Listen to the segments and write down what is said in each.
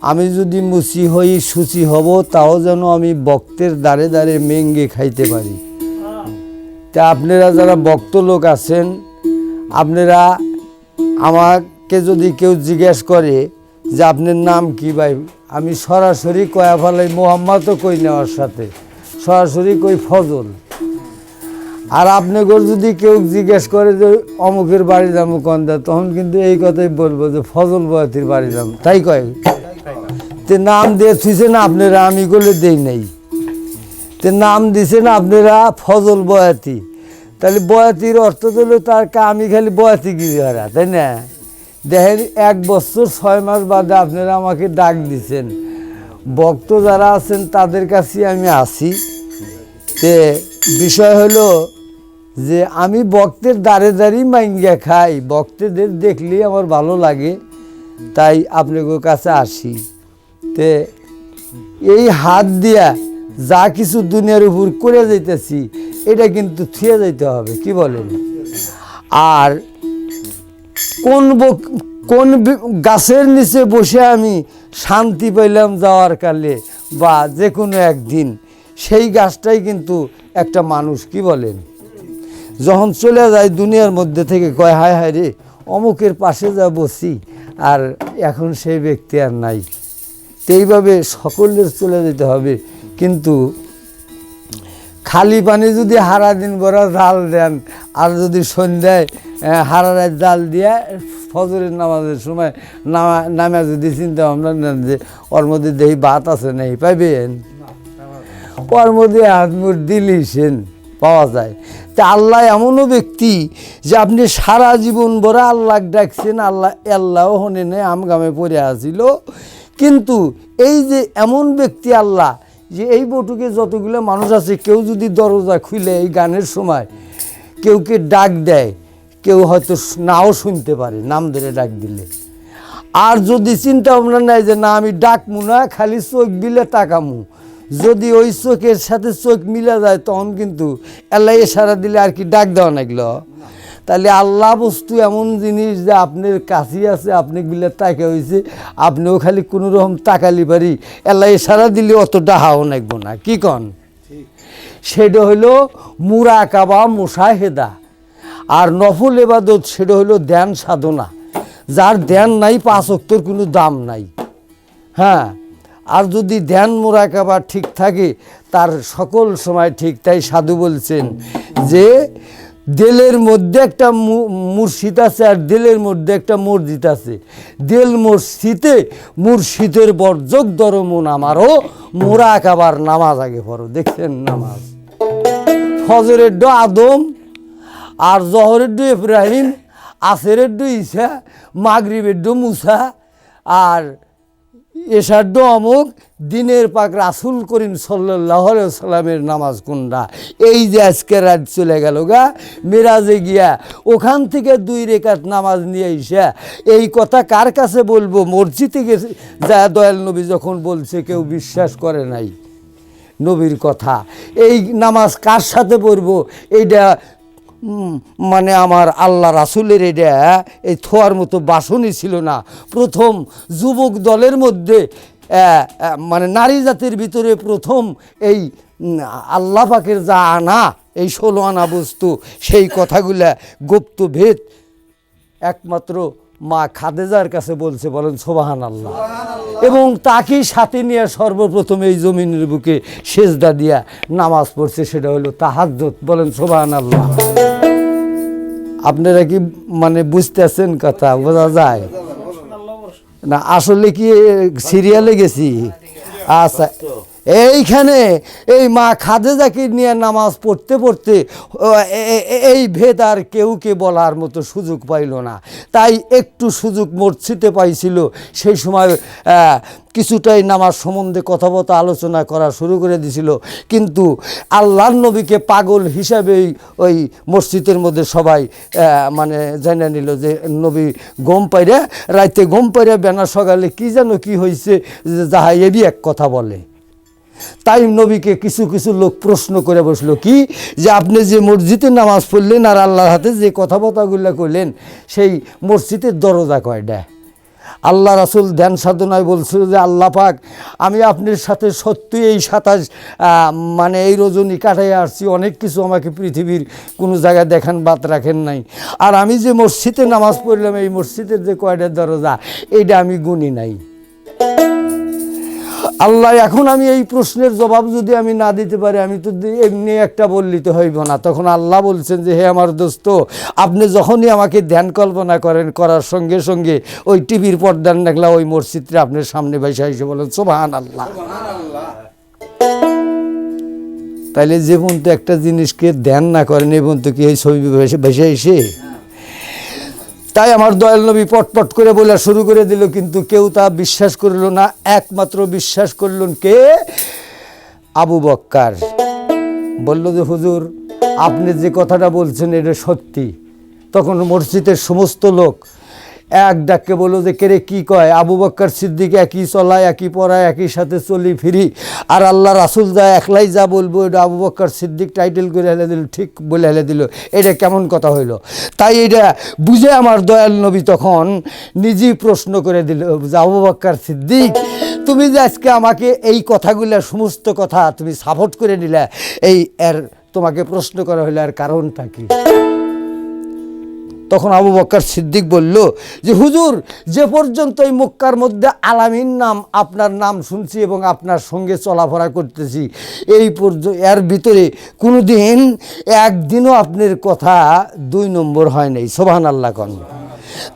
আমি যদি মুচি হই, সুচি হব, তাও যেন আমি বক্তের দ্বারে দ্বারে মেঙ্গে খাইতে পারি। তা আপনারা যারা বক্ত লোক আছেন, আপনারা আমাকে যদি কেউ জিজ্ঞেস করে যে আপনার নাম কি ভাই, আমি সরাসরি কয়া ফেলাই, মোহাম্মদও কই নেওয়ার সাথে, সরাসরি কই ফজল। আর আপনাকে যদি কেউ জিজ্ঞেস করে যে অমুকের বাড়ি যাব কোন দা, তখন কিন্তু এই কথাই বলব যে ফজল বয়াতির বাড়ি যাব। তাই কয়? তে নাম দিয়ে থুইছেন আপনারা, আমি করলে দেই নাই। তে নাম দিছেন আপনারা ফজল বয়াতি। তাহলে বয়াতির অর্থ দিল তার আমি খালি বয়াতি গিরি হারা তাই না? দেখেন, এক বছর ছয় মাস বাদে আপনারা আমাকে ডাক দিছেন ভক্ত যারা আছেন, তাদের কাছে আমি আসি। তে বিষয় হলো যে, আমি ভক্তের দাঁড়ে দাঁড়িয়ে মাইঙ্গা খাই। ভক্তদের দেখলেই আমার ভালো লাগে, তাই আপনাদের কাছে আসি। তে, এই হাত দিয়া যা কিছু দুনিয়ার উপর করে যাইতেছি, এটা কিন্তু থুয়ে যাইতে হবে, কি বলেন? আর কোন কোন গাছের নিচে বসে আমি শান্তি পাইলাম যাওয়ার কালে বা যে কোনো একদিন, সেই গাছটাই কিন্তু একটা মানুষ, কি বলেন? যখন চলে যায় দুনিয়ার মধ্যে থেকে কয়, হায় হায় রে, অমুকের পাশে যা বসি, আর এখন সেই ব্যক্তি আর নাই। এইভাবে সকলের চলে যেতে হবে। কিন্তু খালি পানি যদি হারা দিন ভরা জাল দেন আর যদি সন্ধ্যায় আহ, হারা রাত জাল দিয়ে ফজরের নামাজের সময় নামা নামে যদি চিন্তা ভাবনা নেন যে ওর মধ্যে দেখি ভাত আছে নাই পাইবেন? ওর মধ্যে হাত মুঠ দিলিছেন পাওয়া যায়। তা আল্লাহ এমনও ব্যক্তি যে আপনি সারা জীবন ভরা আল্লাহ ডাকছেন আল্লাহ আল্লাহ হনে নেই আমগামে পড়ে আসিল কিন্তু এই যে এমন ব্যক্তি আল্লাহ, যে এই বটুকে যতগুলো মানুষ আছে, কেউ যদি দরজা খুলে এই গানের সময় কেউকে ডাক দেয়, কেউ হয়তো নাও শুনতে পারে, নাম ধরে ডাক দিলে। আর যদি চিন্তা ভাবনা নাই যে না, আমি ডাকমু না, খালি চোখ বিলে তাকামু। যদি ওই চোখের সাথে চোখ মিলে যায়, তখন কিন্তু এল্লাই সারা দিলে আর কি ডাক দেওয়া নাগলো তাহলে আল্লাহ বস্তু এমন জিনিস যে আপনার কাছে আছে আপনি বিলে তাকে হয়েছে আপনিও খালি কোনো রকম তাকালি পারি। এল্লাই সারা দিলে অত ডাহাও নাগবো না। কি কন? সেটা হলো মুরাকাবা মুসাহেদা আর নফল এবাদত সেটা হলো ধ্যান সাধনা। যার ধ্যান নাই পাঁচ অক্তর কোনো দাম নাই। হ্যাঁ? আর যদি ধ্যান মোরাকাবা ঠিক থাকে তার সকল সময় ঠিক তাই সাধু বলছেন যে দেলের মধ্যে একটা মুর্শিদ আছে আর দিলের মধ্যে একটা মসজিদ আছে। দেল মসজিদে মুর্শিদের বর্জক দরমন আমারও, মোরা মোরাকাবার নামাজ আগে পড়ো, দেখছেন নামাজ। ফজরের ডো আদম, আর জহরের ডো ইব্রাহিম, আসেরের ডো ইসা মাগরিবের ডো মুসা, আর এসার ডো অমুক দিনের পাক রাসুল করিম সাল্লাহ সাল্লামের নামাজ কোনটা? এই যে আজকে রাত চলে গেল গা, মেরাজে গিয়া ওখান থেকে দুই রেখাত নামাজ নিয়ে এসে এই কথা কার কাছে বলব? মসজিদে গেছে, যা দয়াল নবী যখন বলছে, কেউ বিশ্বাস করে নাই নবীর কথা। এই নামাজ কার সাথে পড়ব? এইটা মানে আমার আল্লাহ রাসুলের এটা এই থোয়ার মতো বাসনই ছিল না। প্রথম যুবক দলের মধ্যে মানে নারী জাতির ভিতরে প্রথম এই উম, আল্লাহ পাকের যা আনা এই ষোলো আনা বস্তু সেই কথাগুলা গুপ্ত ভেদ একমাত্র মা খাদেজার কাছে বলছে বলেন সোবাহান আল্লাহ এবং তাকেই সাথে নিয়ে সর্বপ্রথম এই জমিনের বুকে সেজদা দিয়া নামাজ পড়ছে সেটা হলো তাহাজ্জত বলেন সোবাহান আল্লাহ আপনারা কি মানে বুঝতেছেন কথা? বোঝা যায়? না আসলে কি সিরিয়ালে গেছি? আচ্ছা। এইখানে এই মা খাদেজাকে নিয়ে নামাজ পড়তে পড়তে এই ভেদ আর কেউকে বলার মতো সুযোগ পাইল না। তাই একটু সুযোগ মসজিদে পাইছিল। সেই সময় কিছুটাই নামাজ সম্বন্ধে কথাবার্তা আলোচনা করা শুরু করে দিছিল। কিন্তু আল্লাহর নবীকে পাগল হিসাবেই ওই মসজিদের মধ্যে সবাই মানে জেনে নিল যে, নবী গম পাইরা, রাইতে গম পাইরা বেনা সকালে কি যেন কি হয়েছে যাহা এবি এক কথা বলে। তাই নবীকে কিছু কিছু লোক প্রশ্ন করে বসল, কি? যে আপনি যে মসজিদে নামাজ পড়লেন আর আল্লাহর হাতে যে কথাবার্তাগুলো করলেন সেই মসজিদের দরজা কয়টা আল্লাহ রাসুল ধ্যান সাধনায় বলছিল যে, আল্লাহ পাক, আমি আপনার সাথে সত্যি এই সাতাশ মানে এই রজনী কাটাই আসছি, অনেক কিছু আমাকে পৃথিবীর কোনো জায়গায় দেখান বাদ রাখেন নাই। আর আমি যে মসজিদে নামাজ পড়লাম, এই মসজিদের যে কয়টা দরজা এইটা আমি গুনি নাই। আল্লাহ, এখন আমি এই প্রশ্নের জবাব যদি আমি না দিতে পারি, আমি তো এমনি একটা বললিতে হইব না। তখন আল্লাহ বলছেন যে, হে আমার দোস্ত, আপনি যখনই আমাকে ধ্যান কল্পনা করেন, করার সঙ্গে সঙ্গে ওই টিভির পর্দার দেখলা ওই মসজিদটা আপনার সামনে বসে এসে বলেন সোভান আল্লাহ তাইলে যে পর্যন্ত একটা জিনিসকে ধ্যান না করেন, এই পর্যন্ত কি এই ছবি ভেসে এসে? তাই আমার দয়াল নবী পটপট করে বলা শুরু করে দিল, কিন্তু কেউ তা বিশ্বাস করল না। একমাত্র বিশ্বাস করলেন কে? আবু বক্কার। বলল যে, হুজুর, আপনি যে কথাটা বলছেন, এটা সত্যি। তখন মসজিদের সমস্ত লোক এক ডাককে বলল যে, কেরে, কি কয়? আবু বক্কর সিদ্দিক একই চলায়, একই পড়ায়, একই সাথে চলি ফিরি। আর আল্লাহ রাসুল যা একলাই যা বলব, এটা আবু বক্কর সিদ্দিক টাইটেল করে হেলে দিল, ঠিক বলে হেলে দিল। এটা কেমন কথা হইল? তাই এটা বুঝে আমার দয়াল নবী তখন নিজেই প্রশ্ন করে দিল, যে, আবু বক্কর সিদ্দিক, তুমি যে আজকে আমাকে এই কথাগুলো, সমস্ত কথা তুমি সাপোর্ট করে নিলে, এই এর তোমাকে প্রশ্ন করা হইল আর কারণটা কি? তখন আবু বক্কর সিদ্দিক বলল, যে হুজুর, যে পর্যন্ত এই মক্কার মধ্যে আলামিন নাম, আপনার নাম শুনছি এবং আপনার সঙ্গে চলাফেরা করতেছি, এই পর্যন্ত এর ভিতরে কোনো দিন একদিনও আপনার কথা দুই নম্বর হয় নাই। সোভান আল্লাহ কন।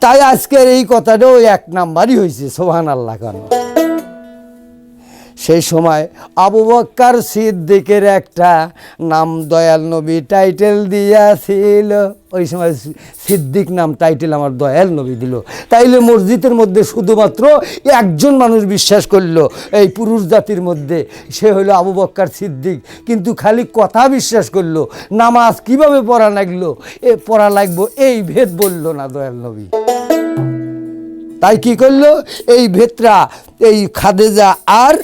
তাই আজকের এই কথাটাও এক নাম্বারই হয়েছে সোভান আল্লাহ কন। সেই সময় আবু বক্কর সিদ্দিকের একটা নাম দয়াল নবী টাইটেল দিয়াছিল। ওই সময় সিদ্দিক নাম টাইটেল আমার দয়াল নবী দিল। তাইলে মসজিদের মধ্যে শুধুমাত্র একজন মানুষ বিশ্বাস করল, এই পুরুষ জাতির মধ্যে। সে হলো আবু বক্কর সিদ্দিক। কিন্তু খালি কথা বিশ্বাস করল, নামাজ কীভাবে পড়া লাগল? এ পড়া লাগবো, এই ভেদ বলল না দয়াল নবী। তাই কি করল? এই ভেতরা এই খাদেজা আর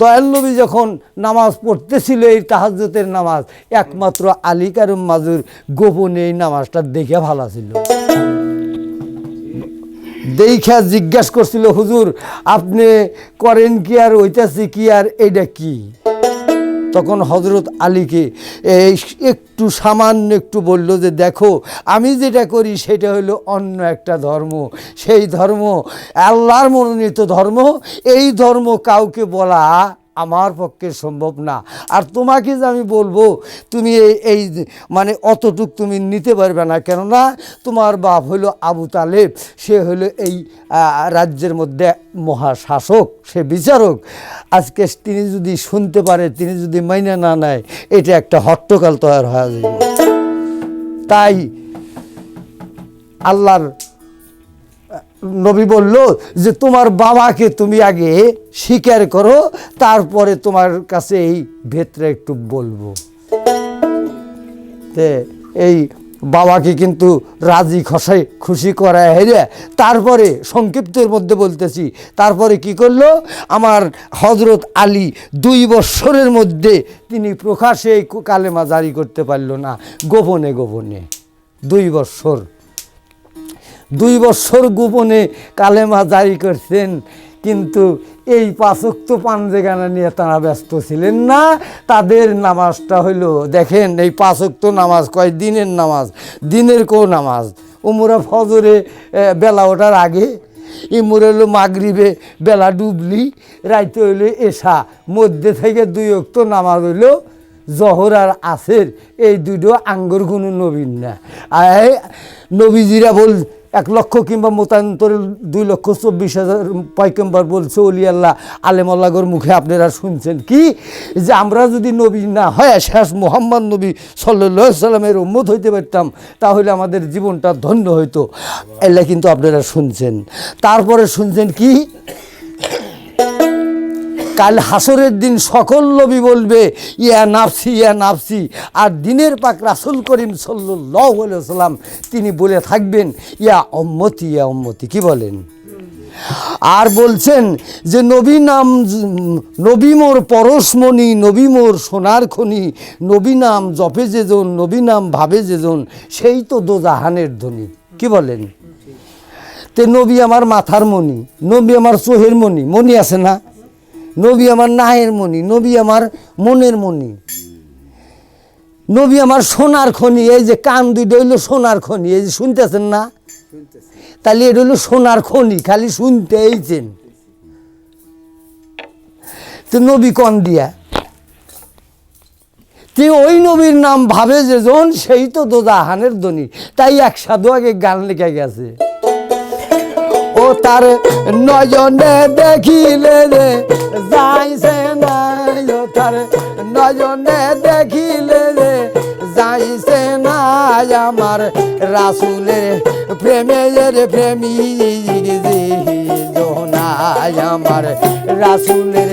দয়াল নবী যখন নামাজ পড়তেছিল এই তাহাজ্জতের নামাজ, একমাত্র আলী কারুম মাজুর গোপনে এই নামাজটা দেখে ভালো ছিল দেখা জিজ্ঞাসা করছিল, হুজুর, আপনি করেন কি আর ওইটাছি কি আর, এইটা কি? তখন হজরত আলীকে এই একটু সামান্য একটু বলল যে, দেখো, আমি যেটা করি সেটা হলো অন্য একটা ধর্ম। সেই ধর্ম আল্লাহর মনোনীত ধর্ম। এই ধর্ম কাউকে বলা আমার পক্ষে সম্ভব না। আর তোমাকে যে আমি বলব, তুমি এই মানে অতটুক তুমি নিতে পারবে না। কেননা তোমার বাপ হলো আবু তালেব, সে হলো এই রাজ্যের মধ্যে মহাশাসক, সে বিচারক। আজকে তিনি যদি শুনতে পারে, তিনি যদি মাইনে না নেয়, এটা একটা হট্টকাল তৈরি হয়ে যাবে। তাই আল্লাহর নবী বলল যে, তোমার বাবাকে তুমি আগে স্বীকার করো, তারপরে তোমার কাছে এই ভেতরে একটু বলব। তে, এই বাবাকে কিন্তু রাজি খসাই খুশি করায় হেরে তারপরে সংক্ষিপ্তের মধ্যে বলতেছি, তারপরে কি করল? আমার হজরত আলী দুই বৎসরের মধ্যে তিনি প্রকাশে কালেমা জারি করতে পারল না, গোপনে গোপনে। দুই বৎসর। দুই বছর গোপনে কালেমা জারি করছেন, কিন্তু এই পাঁচক্ত পাঞ্জেগানা নিয়ে তারা ব্যস্ত ছিলেন না, তাদের নামাজটা হইল, দেখেন এই পাঁচক্ত নামাজ কয়? দিনের নামাজ, দিনের কো নামাজ? উমরা ফজরে বেলা ওঠার আগে, ইমুর হইল মাগরিবে, বেলা ডুবলি, রাইতে হইল এসা মধ্যে থেকে দুই অক্ত নামাজ হইল, জহর আর আসের, এই দুটো আঙ্গুর কোনো নবীন না। নবীজিরা বল এক লক্ষ কিংবা মতান্তরে দুই লক্ষ চব্বিশ হাজার পয়কম্বর বলছে অলি আল্লাহ আলেমল্লাগর মুখে আপনারা শুনছেন কি? যে আমরা যদি নবী না হয় শেষ মোহাম্মদ নবী সাল্লাহ সাল্লামের উম্মত হইতে পারতাম, তাহলে আমাদের জীবনটা ধন্য হইতো। এলে কিন্তু আপনারা শুনছেন। তারপরে শুনছেন কি? কাল হাসরের দিন সকল নবী বলবে, ইয়া নাফসি ইয়া নাফসি। আর দিনের পাক রাসুল করিম সাল্লাহ সাল্লাম তিনি বলে থাকবেন, ইয়া অম্মতি ইয়া অম্মতি কি বলেন? আর বলছেন যে, নবী নাম, নবী মোর পরশমণি, নবী মোর সোনার খনি, নবী নাম জপে যেজন নবী নাম ভাবে যেজন সেই তো দোজাহানের ধ্বনি। কি বলেন? তে নবী আমার মাথার মণি, নবী আমার চোহের মণি মণি আছে না? নবী আমার নাহের মণি, নবী আমার মনের মণি। নবী আমার সোনার খনি, এই যে কান দুইটা হইল সোনার খনি, এই যে শুনতেছেন না? তাহলে এটা হলো সোনার খনি, খালি শুনতে এইছেন। তো নবী কন দিয়া? তে ওই নবীর নাম ভাবে যে জন, সেই তো দোজাহানের ধনী। তাই এক সাধু আগে গান লেখা গেছে। তার নজনে দেখিলে রে যাইছে না ও তার নজনে দেখিলে রে যাইছে না আমার রাসুলের প্রেমের প্রেমী জোনাই আমার রাসুলের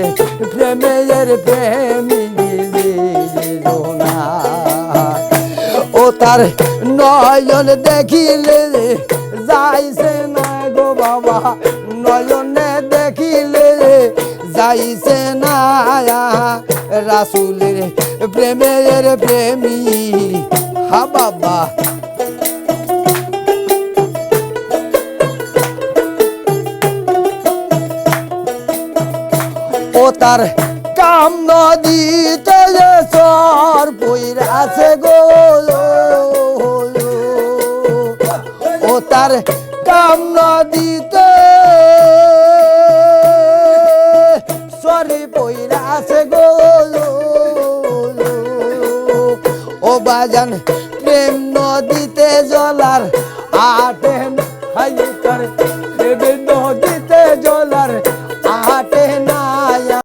প্রেমের প্রেমী। তার নয়ন দেখিলে যাইছে না গো বাবা। নয়নে দেখিলে যাইছে না রাসুলের প্রেমের প্রেমী। হা বাবা। ও তার কাম নদীতে সর আছে তার কাম নদীতে সরি পইরা আছে ও বাজান প্রেম নদীতে জলার আটেন হাই করে